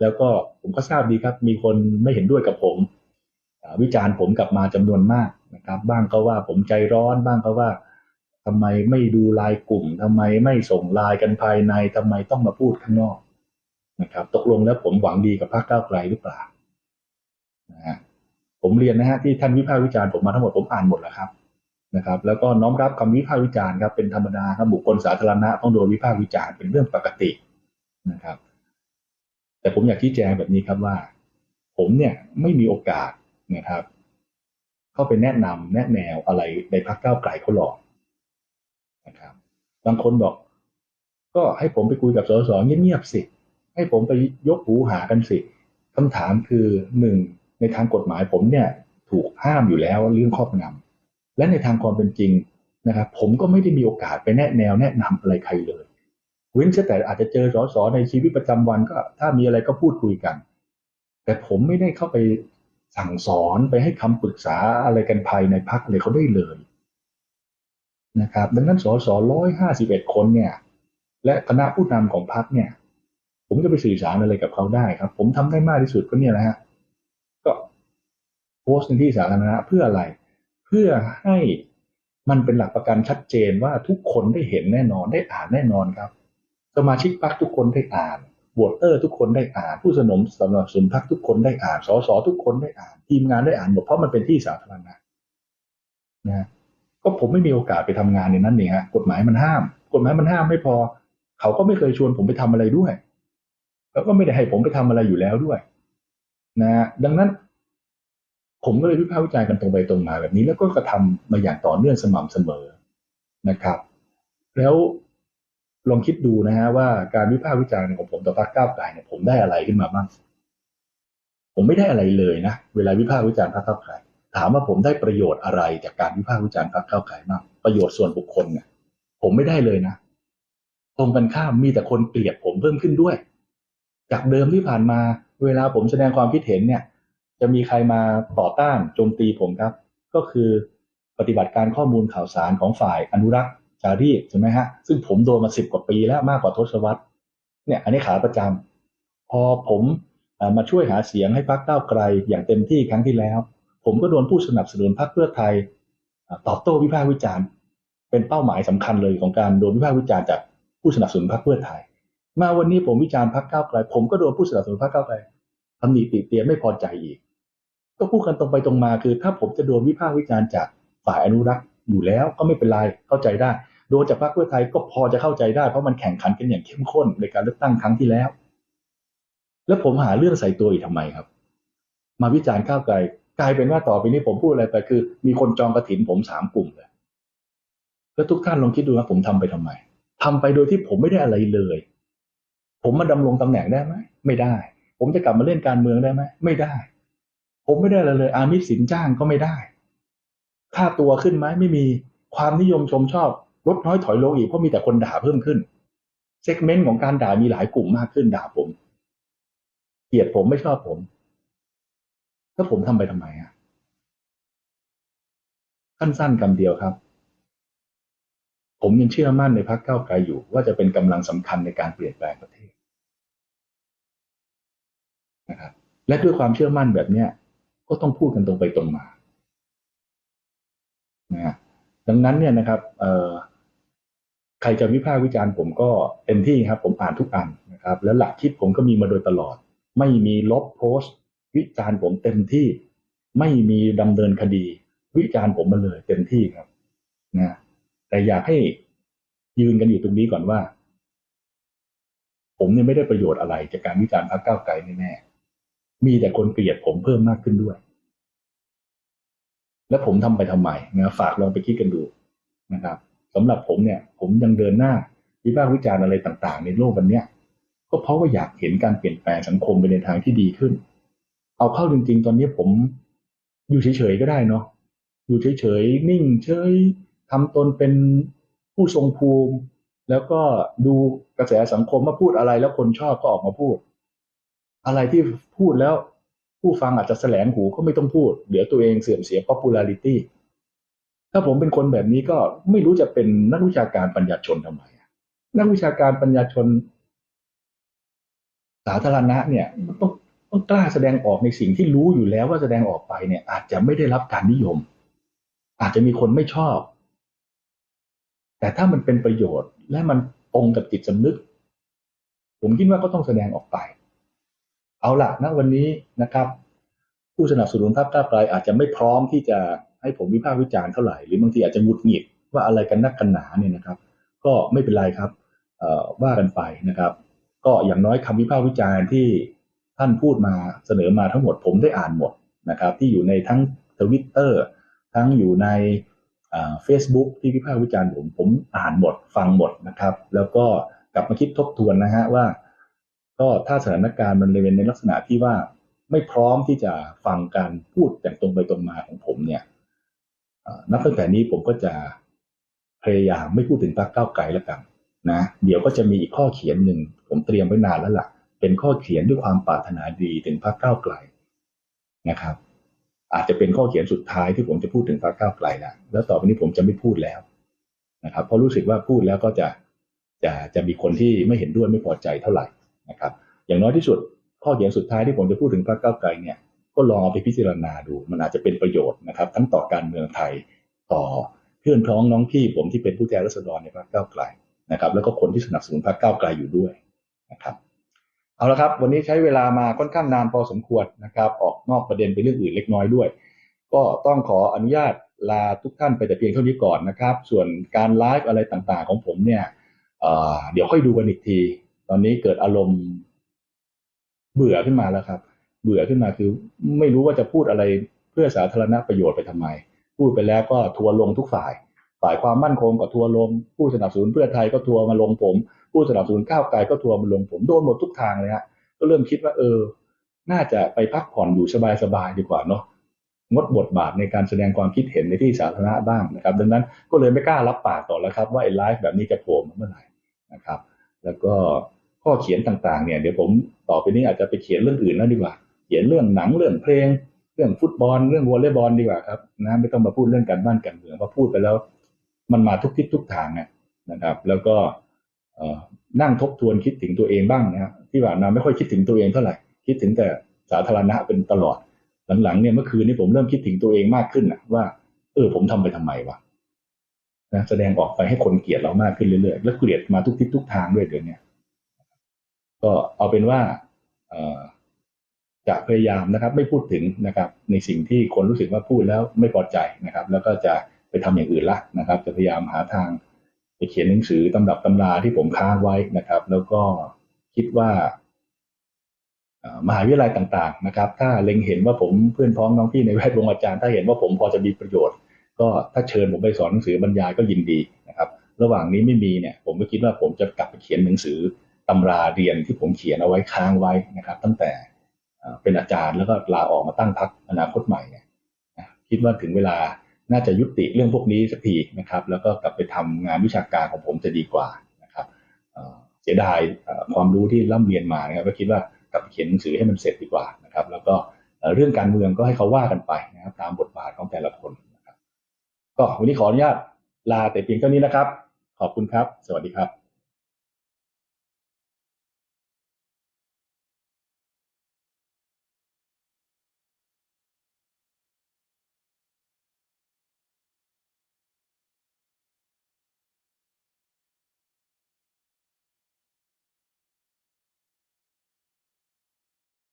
แล้วก็ผมก็ทราบดีครับ มีคนไม่เห็นด้วยกับผม วิจารณ์ผมกลับมาจำนวนมากนะครับ บ้างก็ว่าผมใจร้อนบ้างก็ว่าทำไมไม่ดูลายกลุ่มทำไมไม่ส่งลายกันภายในทำไมต้องมาพูดข้างนอกนะครับ ตกลงแล้วผมหวังดีกับพรรคก้าวไกลหรือเปล่านะฮะผมเรียนนะฮะที่ท่านวิพากษ์วิจารณ์ผมมาทั้งหมดผมอ่านหมดแล้วครับนะครับ แล้วก็น้อมรับคำวิพากษ์วิจารณ์ครับเป็นธรรมดาครับบุคคลสาธารณะต้องโดนวิพากษ์วิจารณ์เป็นเรื่องปกตินะครับ แต่ผมอยากชี้แจงแบบนี้ครับว่า ผมเนี่ยไม่มีโอกาสนะครับ เข้าไปแนะนำแนะแนวอะไรในพรรคก้าวไกลเขาหรอกนะครับ บางคนบอก ก็ให้ผมไปคุยกับสสเงียบๆสิ ให้ผมไปยกหูหากันสิคำถามคือหนึ่งในทางกฎหมายผมเนี่ยถูกห้ามอยู่แล้วเรื่องครอบงำและในทางความเป็นจริงนะครับ ผมก็ไม่ได้มีโอกาสไปแนะแนวแนะนำอะไรใครเลย เว้นแต่อาจจะเจอสสในชีวิตประจำวันก็ ถ้ามีอะไรก็พูดคุยกัน แต่ผมไม่ได้เข้าไปสั่งสอนไปให้คำปรึกษาอะไรกันภายในพักเลยเขาได้เลยนะครับ ดังนั้นสสร้อยห้าสิบเอ็ดคนเนี่ย และคณะผู้นำของพักเนี่ย ผมจะไปสื่อสารอะไรกับเขาได้ครับ ผมทำได้มากที่สุดก็เนี่ยแหละฮะก็โพสต์ในที่สาธารณะเพื่ออะไร เพื่อให้มันเป็นหลักประกันชัดเจนว่าทุกคนได้เห็นแน่นอนได้อ่านแน่นอนครับ สมาชิกพรรคทุกคนได้อ่านโหวตเตอร์ทุกคนได้อ่าน ผู้สนมสนับสนุนพรรคทุกคนได้อ่านสสทุกคนได้อ่านทีมงานได้อ่านหมดเพราะมันเป็นที่สาธารณะนะก็ผมไม่มีโอกาสไปทำงานในนั้นเนี่ยฮะกฎหมายมันห้าม กฎหมายมันห้ามไม่พอ เขาก็ไม่เคยชวนผมไปทำอะไรด้วย แล้วก็ไม่ได้ให้ผมไปทำอะไรอยู่แล้วด้วย นะดังนั้น ผมก็เลยวิพากษ์วิจารณ์กันตรงไปตรงมาแบบนี้ แล้วก็กระทำมาอย่างต่อเนื่องสม่ำเสมอนะครับ แล้ว ลองคิดดูนะฮะว่าการวิพากษ์วิจารณ์ของผมต่อพรรคก้าวไกลเนี่ยผมได้อะไรขึ้นมาบ้าง ผมไม่ได้อะไรเลยนะ เวลาวิพากษ์วิจารณ์พรรคก้าวไกลถามว่าผมได้ประโยชน์อะไรจากการวิพากษ์วิจารณ์พรรคก้าวไกลบ้างประโยชน์ส่วนบุคคลเนี่ยผมไม่ได้เลยนะตรงกันข้ามมีแต่คนเกลียดผมเพิ่มขึ้นด้วย จากเดิมที่ผ่านมา เวลาผมแสดงความคิดเห็นเนี่ย จะมีใครมาต่อต้านโจมตีผมครับ ก็คือปฏิบัติการข้อมูลข่าวสารของฝ่ายอนุรักษ์ จารีตใช่ไหมฮะ ซึ่งผมโดนมาสิบกว่าปีแล้วมากกว่าทศวรรษเนี่ย อันนี้ขาประจำพอผมมาช่วยหาเสียงให้พรรคก้าวไกลอย่างเต็มที่ครั้งที่แล้ว ผมก็โดนผู้สนับสนุนพรรคเพื่อไทย ตอบโต้วิพากษ์วิจารณ์ เป็นเป้าหมายสำคัญเลยของการโดนวิพากษ์วิจารณ์จากผู้สนับสนุนพรรคเพื่อไทย มาวันนี้ผมวิจารณ์พรรคก้าวไกล ผมก็โดนผู้สนับสนุนพรรคก้าวไกลทำหนีติเตียนไม่พอใจอีก ก็พูดกันตรงไปตรงมาคือ ถ้าผมจะโดนวิพากษ์วิจารณ์จากฝ่ายอนุรักษ์ อยู่แล้วก็ไม่เป็นไรเข้าใจได้ โดนจากพรรคเพื่อไทยก็พอจะเข้าใจได้เพราะมันแข่งขันกันอย่างเข้มข้นในการเลือกตั้งครั้งที่แล้ว แล้วผมหาเรื่องใส่ตัวอีกทำไมครับ มาวิจารณ์ก้าวไกลกลายเป็นว่าต่อไปนี้ผมพูดอะไรไปคือ มีคนจองกระถินผมสามกลุ่มเลยแล้วทุกท่านลองคิดดูว่าผมทำไปทำไมทำไปโดยที่ผมไม่ได้อะไรเลย ผมมาดำรงตำแหน่งได้ไหมไม่ได้ ผมจะกลับมาเล่นการเมืองได้ไหมไม่ได้ ผมไม่ได้อะไรเลย อามิสินจ้างก็ไม่ได้ ค่าตัวขึ้นไหมไม่มีความนิยมชมชอบลดน้อยถอยลงอีกเพราะมีแต่คนด่าเพิ่มขึ้นเซกเมนต์ของการด่ามีหลายกลุ่มมากขึ้นด่าผมเกลียดผมไม่ชอบผมแล้วผมทำไปทำไมอะสั้นๆคำเดียวครับ ผมยังเชื่อมั่นในพรรคเก้าไกลอยู่ ว่าจะเป็นกำลังสำคัญในการเปลี่ยนแปลงประเทศนะครับและด้วยความเชื่อมั่นแบบเนี้ยก็ต้องพูดกันตรงไปตรงมา นะฮะดังนั้นเนี่ยนะครับใครจะวิพากษ์วิจารณ์ผมก็เต็มที่ครับ ผมอ่านทุกอันนะครับ แล้วหลักคิดผมก็มีมาโดยตลอด ไม่มีลบโพสต์ วิจารณ์ผมเต็มที่ ไม่มีดำเนินคดี วิจารณ์ผมมาเลยเต็มที่ครับนะแต่อยากให้ยืนกันอยู่ตรงนี้ก่อนว่า ผมเนี่ยไม่ได้ประโยชน์อะไรจากการวิจารณ์พรรคก้าวไกลแน่ๆมีแต่คนเกลียดผมเพิ่มมากขึ้นด้วย แล้วผมทำไปทำไมนะฝากลองไปคิดกันดูนะครับสำหรับผมเนี่ย ผมยังเดินหน้าวิพากษ์วิจารณ์อะไรต่าง ๆ ในโลกวันนี้ก็เพราะว่าอยากเห็นการเปลี่ยนแปลงสังคมไปในทางที่ดีขึ้น เอาเข้าจริง ๆ ตอนนี้ผมอยู่เฉยๆก็ได้เนาะอยู่เฉยๆนิ่งเฉยทำตนเป็นผู้ทรงภูมิ แล้วก็ดูกระแสสังคมว่าพูดอะไรแล้วคนชอบก็ออกมาพูด อะไรที่พูดแล้ว ผู้ฟังอาจจะแสลงหูก็ไม่ต้องพูด เดี๋ยวตัวเองเสื่อมเสีย popularity ถ้าผมเป็นคนแบบนี้ก็ไม่รู้จะเป็นนักวิชาการปัญญาชนทำไมนักวิชาการปัญญาชน สาธารณะเนี่ยมันต้องต้องกล้าแสดงออกในสิ่งที่รู้อยู่แล้วว่าแสดงออกไปเนี่ย อาจจะไม่ได้รับการนิยม อาจจะมีคนไม่ชอบ แต่ถ้ามันเป็นประโยชน์และมันตรงกับจิตสำนึก ผมคิดว่าก็ต้องแสดงออกไป เอาละณวันนี้นะครับ ผู้สนับสนุนภาพก้าวไกลอาจจะไม่พร้อมที่จะให้ผมวิพากษ์วิจารณ์เท่าไหร่หรือบางทีอาจจะหงุดหงิดว่าอะไรกันนักกันหนาเนี่ยนะครับ ก็ไม่เป็นไรครับว่ากันไปนะครับ ก็อย่างน้อยคำวิพากษ์วิจารณ์ที่ท่านพูดมาเสนอมาทั้งหมดผมได้อ่านหมดนะครับ ที่อยู่ในทั้งทวิตเตอร์ทั้งอยู่ในเฟซบุ๊กที่วิพากษ์วิจารณ์ผมผมอ่านหมดฟังหมดนะครับ แล้วก็กลับมาคิดทบทวนนะฮะว่า ก็ถ้าสถานการณ์มันเลยเป็นในลักษณะที่ว่าไม่พร้อมที่จะฟังการพูดอย่างตรงไปตรงมาของผมเนี่ยนับตั้งแต่นี้ผมก็จะพยายามไม่พูดถึงพรรคก้าวไกลแล้วกันนะเดี๋ยวก็จะมีอีกข้อเขียนหนึ่งผมเตรียมไว้นานแล้วล่ะ เป็นข้อเขียนด้วยความปรารถนาดีถึงพรรคก้าวไกลนะครับ อาจจะเป็นข้อเขียนสุดท้ายที่ผมจะพูดถึงพรรคก้าวไกลแล้วแล้วต่อไปนี้ผมจะไม่พูดแล้วนะครับ เพราะรู้สึกว่าพูดแล้วก็จะจะจะมีคนที่ไม่เห็นด้วยไม่พอใจเท่าไหร่ นะครับอย่างน้อยที่สุดข้อเขียนสุดท้ายที่ผมจะพูดถึงพรรคก้าวไกลเนี่ยก็ลองเอาไปพิจารณาดู มันอาจจะเป็นประโยชน์นะครับ ทั้งต่อการเมืองไทยต่อเพื่อนพ้องน้องพี่ผมที่เป็นผู้แทนราษฎรในพรรคก้าวไกลนะครับ แล้วก็คนที่สนับสนุนพรรคก้าวไกลอยู่ด้วยนะครับเอาละครับ วันนี้ใช้เวลามาค่อนข้างนานพอสมควรนะครับ ออกนอกประเด็นไปเรื่องอื่นเล็กน้อยด้วย ก็ต้องขออนุญาตลาทุกท่านไปแต่เพียงเท่านี้ก่อนนะครับ ส่วนการไลฟ์อะไรต่างๆของผมเนี่ยเเดี๋ยวค่อยดูกันอีกที ตอนนี้เกิดอารมณ์ เบื่อขึ้นมาแล้วครับ เบื่อขึ้นมาคือ ไม่รู้ว่าจะพูดอะไรเพื่อสาธารณประโยชน์ไปทำไม พูดไปแล้วก็ทัวร์ลงทุกฝ่าย ฝ่ายความมั่นคงก็ทัวร์ลง ผู้สนับสนุนเพื่อไทยก็ทัวร์มาลงผม ผู้สนับสนุนก้าวไกลก็ทัวร์มาลงผมโดนหมดทุกทางเลยฮะก็เริ่มคิดว่า เออ น่าจะไปพักผ่อนอยู่สบายๆดีกว่าเนาะงดบทบาทในการแสดงความคิดเห็นในที่สาธารณะบ้างนะครับ ดังนั้นก็เลยไม่กล้ารับปากต่อแล้วครับ ว่าไอ้ไลฟ์แบบนี้จะโผล่มาเมื่อไหร่นะครับ แล้วก็ ข้อเขียนต่างๆเนี่ยเดี๋ยวผมต่อไปนี้อาจจะไปเขียนเรื่องอื่นแล้วดีกว่า เขียนเรื่องหนังเรื่องเพลง เรื่องฟุตบอลเรื่องวอลเลย์บอลดีกว่าครับนะไม่ต้องมาพูดเรื่องการบ้านการเมืองเพราะพูดไปแล้ว มันมาทุกทิศทุกทางนะครับ แล้วก็นั่งทบทวนคิดถึงตัวเองบ้างนะครับที่ผ่านมาไม่ค่อยคิดถึงตัวเองเท่าไหร่ คิดถึงแต่สาธารณะเป็นตลอดหลังๆเนี่ยเมื่อคืนนี้ผมเริ่มคิดถึงตัวเองมากขึ้นนะว่า เออผมทำไปทำไมวะนะแสดงออกไปให้คนเกลียดเรามากขึ้นเรื่อยๆ แล้วเกลียดมาทุกทิศทุกทางด้วยเดี๋ยวนี้ ก็เอาเป็นว่าจะพยายามนะครับ ไม่พูดถึงนะครับ ในสิ่งที่คนรู้สึกว่าพูดแล้วไม่พอใจนะครับ แล้วก็จะไปทำอย่างอื่นละนะครับ จะพยายามหาทางไปเขียนหนังสือตำรับตำราที่ผมค้างไว้นะครับ แล้วก็คิดว่ามหาวิทยาลัยต่าง ๆ นะครับ ถ้าเล็งเห็นว่าผมเพื่อนพ้องน้องพี่ในแวดวงอาจารย์ ถ้าเห็นว่าผมพอจะมีประโยชน์ ก็ถ้าเชิญผมไปสอนหนังสือบรรยายก็ยินดีนะครับ ระหว่างนี้ไม่มีเนี่ย ผมก็คิดว่าผมจะกลับไปเขียนหนังสือ ตำราเรียนที่ผมเขียนเอาไว้ค้างไว้นะครับ ตั้งแต่เป็นอาจารย์แล้วก็ลาออกมาตั้งพักอนาคตใหม่เนี่ยคิดว่าถึงเวลาน่าจะยุติเรื่องพวกนี้สักทีนะครับ แล้วก็กลับไปทำงานวิชาการของผมจะดีกว่านะครับเสียดายความรู้ที่ร่ำเรียนมานะครับก็คิดว่ากลับไปเขียนหนังสือให้มันเสร็จดีกว่านะครับ แล้วก็เรื่องการเมืองก็ให้เขาว่ากันไปนะครับ ตามบทบาทของแต่ละคนนะครับ ก็วันนี้ขออนุญาตลาแต่เพียงเท่านี้นะครับ ขอบคุณครับ สวัสดีครับ